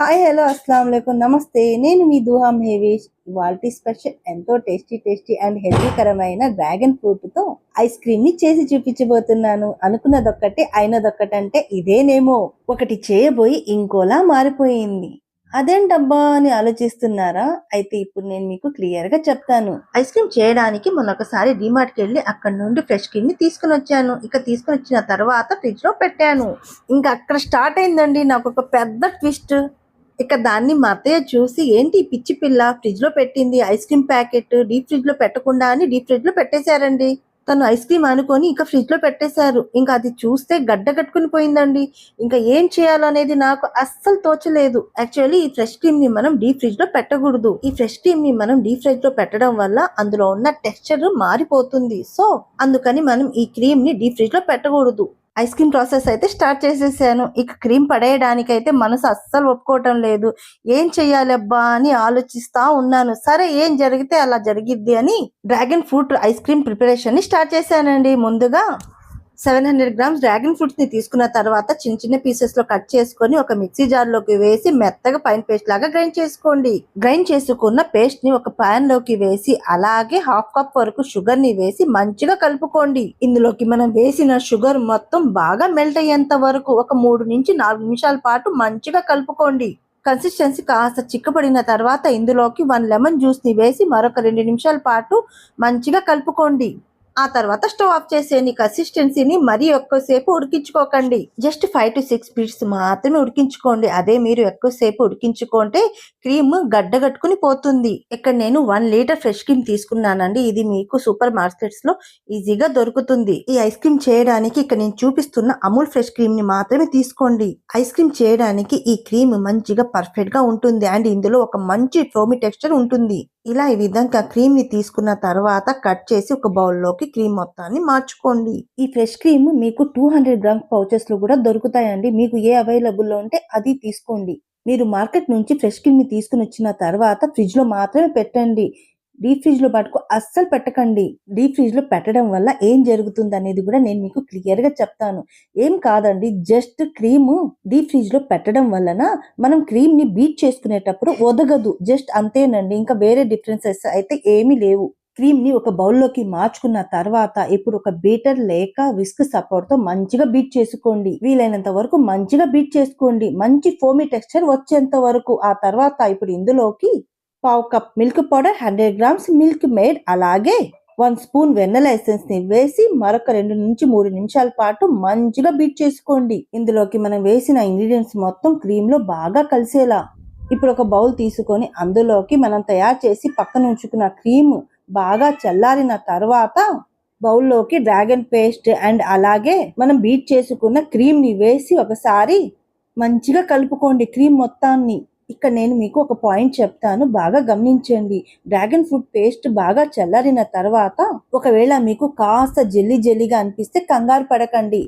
Hi hello అస్సలం వాలేకుమ్ నమస్తే. నేను మీ దూహా మహేవేష్ వాల్టీ స్పెషల్ ఎంతో టేస్టీ టేస్టీ అండ్ హెల్దీకరమైన డ్రాగన్ ఫ్రూట్తో ఐస్ క్రీమ్ని చేసి చూపించబోతున్నాను. అనుకున్నదొక్కటి అయినదొక్కటంటే ఇదేనేమో. ఒకటి చేయబోయి ఇంకోలా మారిపోయింది. అదేంటబ్బా అని ఆలోచిస్తున్నారా? అయితే ఇప్పుడు నేను మీకు క్లియర్గా చెప్తాను. ఐస్ క్రీమ్ చేయడానికి మొన్న ఒకసారి డిమార్ట్కి వెళ్ళి అక్కడ నుండి ఫ్రెష్ క్రీమ్ని తీసుకుని వచ్చాను. ఇక తీసుకుని వచ్చిన తర్వాత ఫ్రిడ్జ్లో పెట్టాను. ఇంకా అక్కడ స్టార్ట్ అయిందండి. నాకు ఒక పెద్ద ట్విస్ట్. ఇక దాన్ని మా అత్తయ్య చూసి ఏంటి పిచ్చి పిల్ల? ఫ్రిడ్జ్లో పెట్టింది ఐస్ క్రీమ్ ప్యాకెట్ డీప్ ఫ్రిడ్జ్లో పెట్టకుండా అని డీప్ ఫ్రిడ్జ్లో పెట్టేశారండి. తను ఐస్ క్రీమ్ అనుకొని ఇంకా ఫ్రిడ్జ్లో పెట్టేశారు. ఇంకా అది చూస్తే గడ్డ కట్టుకుని పోయిందండి. ఇంకా ఏం చేయాలనేది నాకు అస్సలు తోచలేదు. యాక్చువల్లీ ఈ ఫ్రెష్ క్రీమ్ని మనం డీప్ ఫ్రిడ్జ్లో పెట్టకూడదు. ఈ ఫ్రెష్ క్రీమ్ని మనం డీప్ ఫ్రిడ్జ్లో పెట్టడం వల్ల అందులో ఉన్న టెక్స్చర్ మారిపోతుంది. సో అందుకని మనం ఈ క్రీమ్ని డీప్ ఫ్రిడ్జ్లో పెట్టకూడదు. ఐస్ క్రీమ్ ప్రాసెస్ అయితే స్టార్ట్ చేసేసాను. ఇక క్రీమ్ పడేయడానికి అయితే మనసు అస్సలు ఒప్పుకోవటం లేదు. ఏం చెయ్యాలి అబ్బా అని ఆలోచిస్తా ఉన్నాను. సరే ఏం జరిగితే అలా జరిగిద్ది అని డ్రాగన్ ఫ్రూట్ ఐస్ క్రీమ్ ప్రిపరేషన్ని స్టార్ట్ చేశానండి ముందుగా. సెవెన్ హండ్రెడ్ గ్రామ్స్ డ్రాగన్ ఫ్రూట్స్ని తీసుకున్న తర్వాత చిన్న చిన్న పీసెస్లో కట్ చేసుకొని ఒక మిక్సీ జార్లోకి వేసి మెత్తగా పైన పేస్ట్ లాగా గ్రైండ్ చేసుకోండి. గ్రైండ్ చేసుకున్న పేస్ట్ని ఒక పాన్లోకి వేసి అలాగే హాఫ్ కప్ వరకు షుగర్ని వేసి మంచిగా కలుపుకోండి. ఇందులోకి మనం వేసిన షుగర్ మొత్తం బాగా మెల్ట్ అయ్యేంత వరకు ఒక మూడు నుంచి నాలుగు నిమిషాల పాటు మంచిగా కలుపుకోండి. కన్సిస్టెన్సీ కాస్త చిక్కబడిన తర్వాత ఇందులోకి వన్ లెమన్ జ్యూస్ని వేసి మరొక రెండు నిమిషాల పాటు మంచిగా కలుపుకోండి. ఆ తర్వాత స్టవ్ ఆఫ్ చేసేని కన్సిస్టెన్సీని మరీ ఎక్కువసేపు ఉడికించుకోకండి. Just five to six minutes మాత్రమే ఉడికించుకోండి. అదే మీరు ఎక్కువసేపు ఉడికించుకుంటే క్రీమ్ గడ్డగట్టుకుని పోతుంది. ఇక్కడ నేను వన్ లీటర్ ఫ్రెష్ క్రీమ్ తీసుకున్నానండి. ఇది మీకు సూపర్ మార్కెట్స్లో ఈజీగా దొరుకుతుంది. ఈ ఐస్ క్రీమ్ చేయడానికి ఇక్కడ నేను చూపిస్తున్న అమూల్ ఫ్రెష్ క్రీమ్ని మాత్రమే తీసుకోండి. ఐస్ క్రీమ్ చేయడానికి ఈ క్రీమ్ మంచిగా పర్ఫెక్ట్గా ఉంటుంది. అండ్ ఇందులో ఒక మంచి ఫోమి టెక్స్చర్ ఉంటుంది. ఇలా ఈ విధంగా క్రీమ్ని తీసుకున్న తర్వాత కట్ చేసి ఒక బౌల్లోకి క్రీమ్ మొత్తాన్ని మార్చుకోండి. ఈ ఫ్రెష్ క్రీమ్ మీకు టూ హండ్రెడ్ గ్రామ్ పౌచెస్లో కూడా దొరుకుతాయండి. మీకు ఏ అవైలబుల్లో ఉంటే అది తీసుకోండి. మీరు మార్కెట్ నుంచి ఫ్రెష్ క్రీమ్ని తీసుకుని వచ్చిన తర్వాత ఫ్రిడ్జ్లో మాత్రమే పెట్టండి. డీప్ ఫ్రిడ్జ్లో పట్టుకు అస్సలు పెట్టకండి. డీప్ ఫ్రిడ్జ్లో పెట్టడం వల్ల ఏం జరుగుతుంది అనేది కూడా నేను మీకు క్లియర్గా చెప్తాను. ఏం కాదండి జస్ట్ క్రీమ్ డీప్ ఫ్రిడ్జ్లో పెట్టడం వలన మనం క్రీమ్ని బీట్ చేసుకునేటప్పుడు ఒదగదు. జస్ట్ అంతేనండి ఇంకా వేరే డిఫరెన్సెస్ అయితే ఏమీ లేవు. క్రీమ్ని ఒక బౌల్లోకి మార్చుకున్న తర్వాత ఇప్పుడు ఒక బీటర్ లేక విస్క్ సపోర్ట్తో మంచిగా బీట్ చేసుకోండి. వీలైనంత వరకు మంచిగా బీట్ చేసుకోండి. మంచి ఫోమీ టెక్స్చర్ వచ్చేంత వరకు. ఆ తర్వాత ఇప్పుడు ఇందులోకి పావు cup milk powder hundred grams milk made అలాగే వన్ స్పూన్ వెన్నెల ఎసెన్స్ని వేసి మరొక రెండు నుంచి మూడు నిమిషాల పాటు మంచిగా బీట్ చేసుకోండి. ఇందులోకి మనం వేసిన ఇంగ్రీడియంట్స్ మొత్తం క్రీమ్లో బాగా కలిసేలా. ఇప్పుడు ఒక బౌల్ తీసుకొని అందులోకి మనం తయారు చేసి పక్కన ఉంచుకున్న క్రీమ్ బాగా చల్లారిన తర్వాత బౌల్లోకి డ్రాగన్ పేస్ట్ అండ్ అలాగే మనం బీట్ చేసుకున్న క్రీమ్ని వేసి ఒకసారి మంచిగా కలుపుకోండి క్రీమ్ మొత్తాన్ని. ఇక్కడ నేను మీకు ఒక పాయింట్ చెప్తాను. బాగా గమనించండి. డ్రాగన్ ఫ్రూట్ పేస్ట్ బాగా చల్లారిన తర్వాత ఒకవేళ మీకు కాస్త జెల్లీ జెల్లీగా అనిపిస్తే కంగారు పడకండి.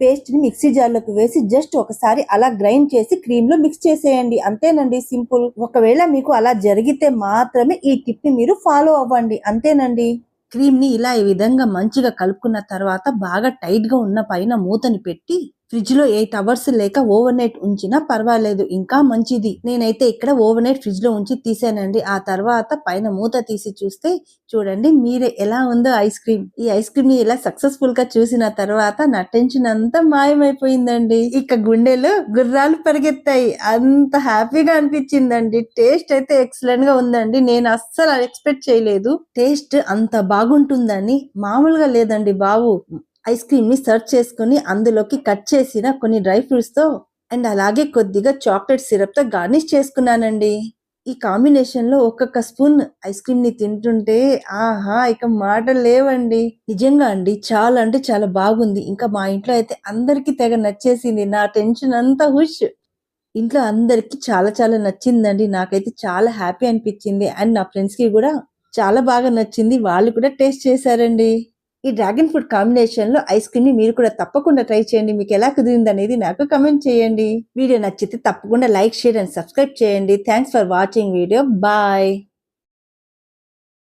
పేస్ట్ని మిక్సీ జార్లోకి వేసి జస్ట్ ఒకసారి అలా గ్రైండ్ చేసి క్రీమ్లో మిక్స్ చేసేయండి. అంతేనండి సింపుల్. ఒకవేళ మీకు అలా జరిగితే మాత్రమే ఈ టిప్ని మీరు ఫాలో అవ్వండి. అంతేనండి. క్రీమ్ని ఇలా ఈ విధంగా మంచిగా కలుపుకున్న తర్వాత బాగా టైట్గా ఉన్న పైన మూతని పెట్టి ఫ్రిడ్జ్లో ఎయిట్ అవర్స్ లేక ఓవర్ నైట్ ఉంచినా పర్వాలేదు ఇంకా మంచిది. నేనైతే ఇక్కడ ఓవర్ నైట్ ఫ్రిడ్జ్లో ఉంచి తీసానండి. ఆ తర్వాత పైన మూత తీసి చూస్తే చూడండి మీరే ఎలా ఉందో ఐస్ క్రీమ్. ఈ ఐస్ క్రీమ్ని ఇలా సక్సెస్ఫుల్గా చూసిన తర్వాత నా టెన్షన్ అంతా మాయమైపోయిందండి. ఇక గుండెలు గుర్రాలు పరిగెత్తాయి. అంత హ్యాపీగా అనిపించిందండి. టేస్ట్ అయితే ఎక్సలెంట్గా ఉందండి. నేను అస్సలు ఎక్స్పెక్ట్ చేయలేదు. టేస్ట్ అంత బాగుంటుందని మామూలుగా లేదండి బాబు. ఐస్ క్రీమ్ని సర్వ్ చేసుకుని అందులోకి కట్ చేసిన కొన్ని డ్రై ఫ్రూట్స్తో అండ్ అలాగే కొద్దిగా చాక్లెట్ సిరప్తో గార్నిష్ చేసుకున్నానండి. ఈ కాంబినేషన్లో ఒక్కొక్క స్పూన్ ఐస్ క్రీమ్ని తింటుంటే ఆహా ఇక మాటలు లేవండి. నిజంగా అండి చాలా అంటే చాలా బాగుంది. ఇంకా మా ఇంట్లో అయితే అందరికి తెగ నచ్చేసింది. నా టెన్షన్ అంతా హుష్. ఇంట్లో అందరికి చాలా చాలా నచ్చిందండి. నాకైతే చాలా హ్యాపీ అనిపించింది. అండ్ నా ఫ్రెండ్స్కి కూడా చాలా బాగా నచ్చింది. వాళ్ళు కూడా టేస్ట్ చేశారండి. ఈ డ్రాగన్ ఫ్రూట్ కాంబినేషన్లో ఐస్ క్రీమ్ని మీరు కూడా తప్పకుండా ట్రై చేయండి. మీకు ఎలా కుదిరింది అనేది నాకు కమెంట్ చేయండి. వీడియో నచ్చితే తప్పకుండా లైక్ షేర్ అండ్ సబ్స్క్రైబ్ చేయండి. Thanks for watching video. Bye.